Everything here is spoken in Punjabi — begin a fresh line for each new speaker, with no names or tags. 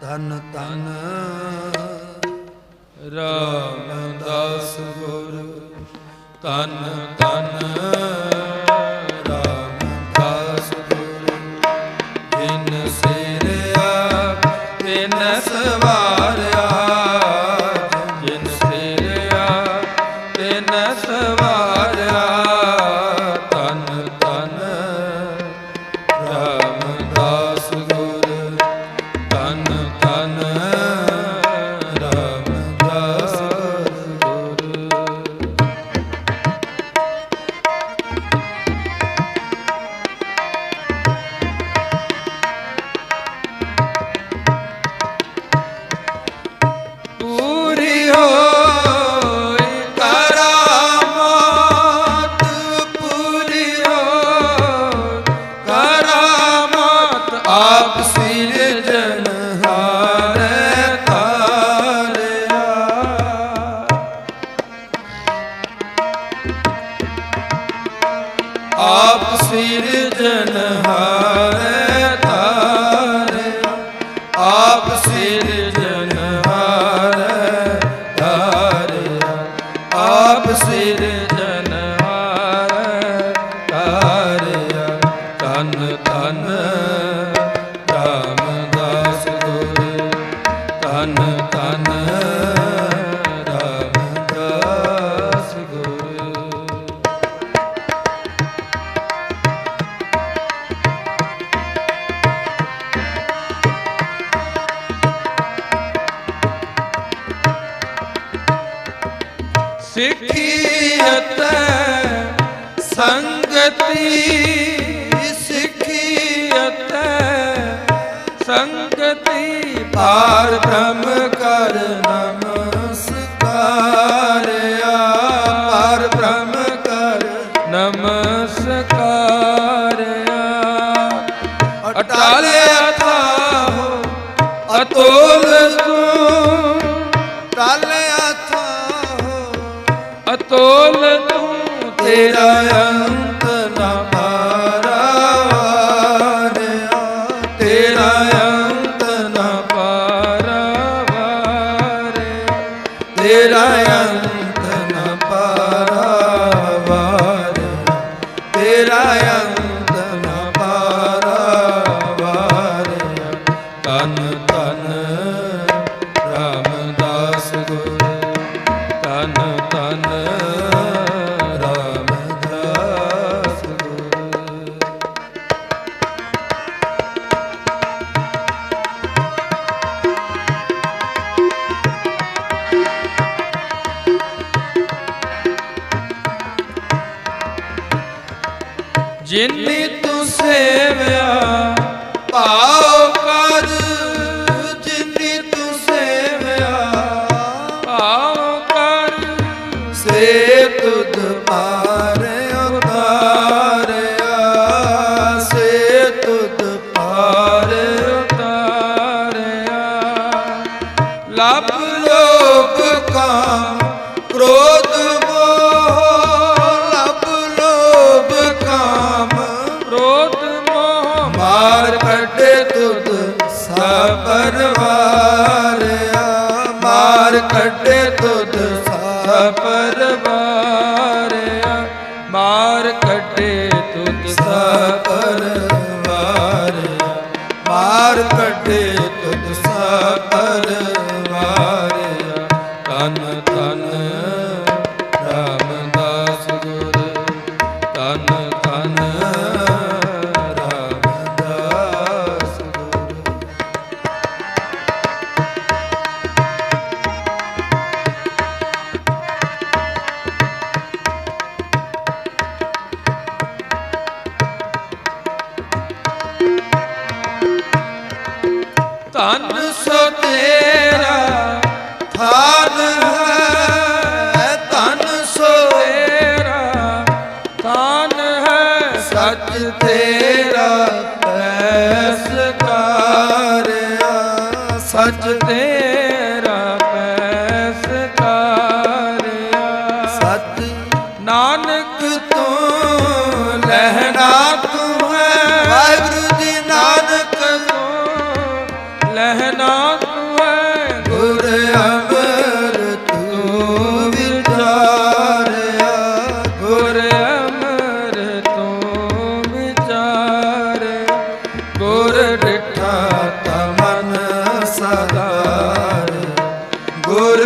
ਧਨ ਧਨ।
ਰਾਮਦਾਸ ਗੁਰ ਧਨ ਆਪ ਸਿਰਜਨ ਹਾਰੇ ਸਿੱਖੀਅਤ ਸੰਗਤੀ ਸਿੱਖੀਅਤ ਸੰਗਤੀ ਪਾਰ ਬ੍ਰਹਮ ਕਰ ਤੇਰਾ ਜਿਨੀ ਤੂੰ ਸੇਵਿਆ, ਭਾਉ ਕਰ। ਜਿਨੀ ਤੂੰ ਸੇਵਿਆ, ਭਾਉ ਕਰ।
ਸੇ ਤੁਧ ਪਾਰੇ ਉਤਾਰਿਆ। ਸੇ ਤੁਧ
ਪਾਰ ਉਤਾਰਿਆ। ਲੱਭ
ਲੋਕ ਕਾ ਸਪਰਵਾਰਿਆ ਮਾਰ ਕੱਢੇ ਤੁਧ
ਤਨ ਸੋ ਤੇਰਾ
ਥਾਨ ਹੈ। ਧਨ ਸੋ
ਤੇਰਾ ਹੈ।
ਸੱਚ ਤੇਰਾ ਪੈਸ ਕਾਰਿਆ।
ਸੱਚ ਤੇਰਾ ਪੈਸ ਕਾਰਿਆ।
ਸਤ
ਨਾਨਕ
ਤੂੰ ਲਹਿਣਾ
ਗੁਰ